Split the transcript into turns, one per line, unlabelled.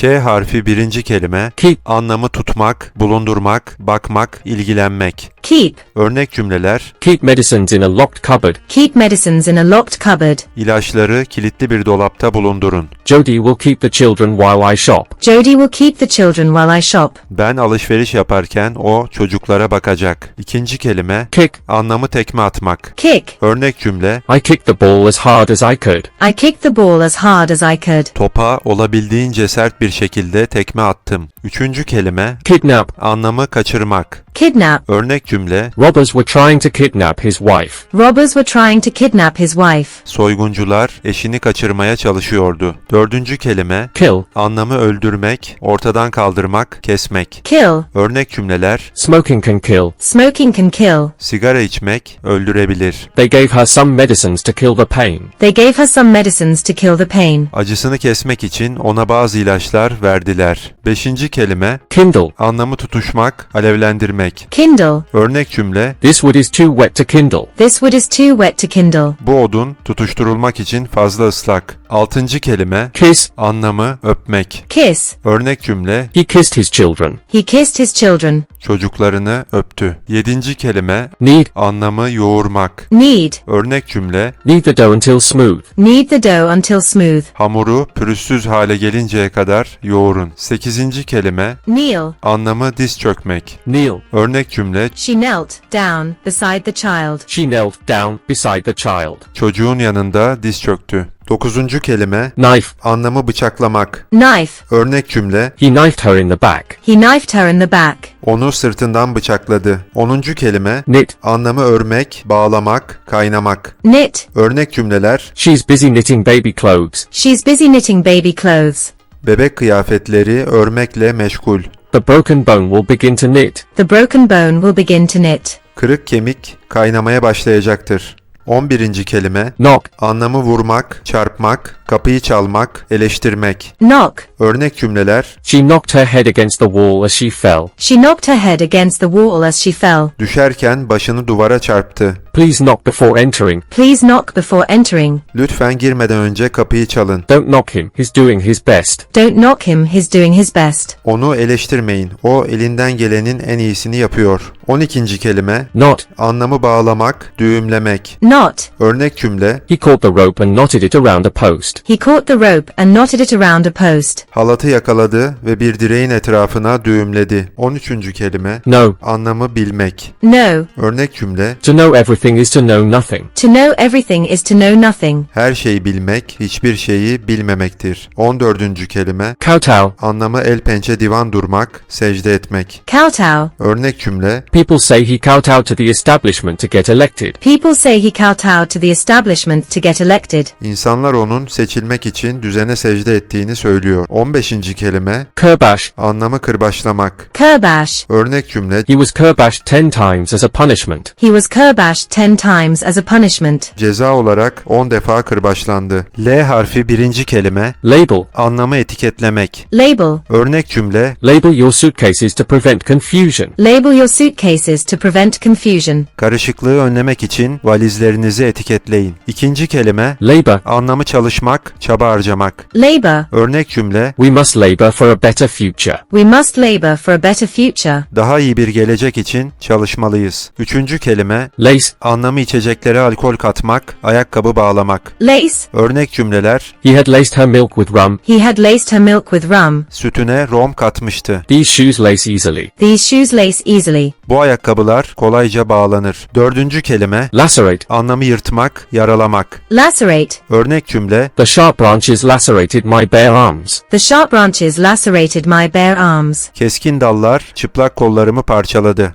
K harfi birinci kelime.
Keep.
Anlamı tutmak, bulundurmak, bakmak, ilgilenmek.
Keep.
Örnek cümleler.
Keep medicines in a locked cupboard.
Keep medicines in a locked cupboard.
İlaçları kilitli bir dolapta bulundurun.
Jody will keep the children while I shop.
Jody will keep the children while I shop.
Ben alışveriş yaparken o çocuklara bakacak. İkinci kelime.
Kick.
Anlamı tekme atmak.
Kick.
Örnek cümle.
I kicked the ball as hard as I could.
I kicked the ball as hard as I could.
Topa olabildiğince sert bir şekilde tekme attım. Üçüncü kelime.
Kidnap.
Anlamı kaçırmak.
Kidnap.
Örnek cümle.
Robbers were trying to kidnap his wife.
Robbers were trying to kidnap his wife.
Soyguncular eşini kaçırmaya çalışıyordu. Dördüncü kelime.
Kill.
Anlamı öldürmek, ortadan kaldırmak, kesmek.
Kill.
Örnek cümleler.
Smoking can kill.
Smoking can kill.
Sigara içmek öldürebilir.
They gave her some medicines to kill the pain.
They gave her some medicines to kill the pain.
Acısını kesmek için ona bazı ilaçlar verdiler. Beşinci kelime.
Kindle.
Anlamı tutuşmak, alevlendirmek.
Kindle.
Örnek cümle.
This wood is too wet to kindle.
This wood is too wet to kindle.
Bu odun tutuşturulmak için fazla ıslak. Altıncı kelime.
Kiss.
Anlamı öpmek.
Kiss.
Örnek cümle.
He kissed his children.
He kissed his children.
Çocuklarını öptü. Yedinci kelime.
Need.
Anlamı yoğurmak.
Need.
Örnek cümle.
Knead the dough until smooth.
Knead the dough until smooth.
Hamuru pürüzsüz hale gelinceye kadar yoğurun. Sekizinci kelime.
Kneel.
Anlamı diz çökmek.
Kneel.
Örnek cümle.
She knelt down beside the child.
She knelt down beside the child.
Çocuğun yanında diz çöktü. Dokuzuncu kelime.
Knife.
Anlamı bıçaklamak.
Knife.
Örnek cümle.
He knifed her in the back.
He knifed her in the back.
Onu sırtından bıçakladı. Onuncu kelime.
Knit.
Anlamı örmek, bağlamak, kaynamak.
Knit.
Örnek cümleler.
She's busy knitting baby clothes.
She's busy knitting baby clothes.
Bebek kıyafetleri örmekle meşgul.
The broken bone will begin to knit.
The broken bone will begin to knit.
Kırık kemik kaynamaya başlayacaktır. 11. kelime.
Knock.
Anlamı vurmak, çarpmak, kapıyı çalmak, eleştirmek.
Knock.
Örnek cümleler.
She knocked her head against the wall as she fell.
She knocked her head against the wall as she fell.
Düşerken başını duvara çarptı.
Please knock before entering.
Please knock before entering.
Lütfen girmeden önce kapıyı çalın.
Don't knock him. He's doing his best.
Don't knock him, he's doing his best.
Onu eleştirmeyin. O elinden gelenin en iyisini yapıyor. 12. kelime.
Not.
Anlamı bağlamak, düğümlemek.
Not.
Örnek cümle.
He caught the rope and knotted it around a post.
He caught the rope and knotted it around a post.
Halatı yakaladı ve bir direğin etrafına düğümledi. 13. kelime.
No.
Anlamı bilmek.
No.
Örnek cümle.
To know everything is to know nothing.
To know everything is to know nothing.
Her şeyi bilmek, hiçbir şeyi bilmemektir. 14. kelime.
Kowtow.
Anlamı el pençe divan durmak, secde etmek.
Kowtow.
Örnek cümle.
People say he kowtowed to the establishment to get elected.
People say he kowtowed to the establishment to get elected.
İnsanlar onun seçilmek için düzene secde ettiğini söylüyor. 15. kelime.
Kerbash.
Anlamı kırbaçlamak.
Kerbash.
Örnek cümle.
He was kerbashed ten times as a punishment.
He was kerbashed ten times as a punishment.
Ceza olarak 10 defa kırbaçlandı. L harfi birinci kelime.
Label.
Anlamı etiketlemek.
Label.
Örnek cümle.
Label your suitcases to prevent confusion.
Label your suitcases to prevent confusion.
Karışıklığı önlemek için valizlerinizi etiketleyin. İkinci kelime.
Labor.
Anlamı çalışmak, çaba harcamak.
Labor.
Örnek cümle.
We must labor for a better future.
We must labor for a better future.
Daha iyi bir gelecek için çalışmalıyız. Üçüncü kelime.
Lace.
Anlamı içeceklere alkol katmak, ayakkabı bağlamak.
Lace.
Örnek cümleler.
He had laced her milk with rum.
He had laced her milk with rum.
Sütüne rom katmıştı.
These shoes lace easily.
These shoes lace easily.
Bu ayakkabılar kolayca bağlanır. Dördüncü kelime.
Lacerate.
Anlamı yırtmak, yaralamak.
Lacerate.
Örnek cümle.
The sharp branches lacerated my bare arms.
The sharp branches lacerated my bare arms.
Keskin dallar çıplak kollarımı parçaladı.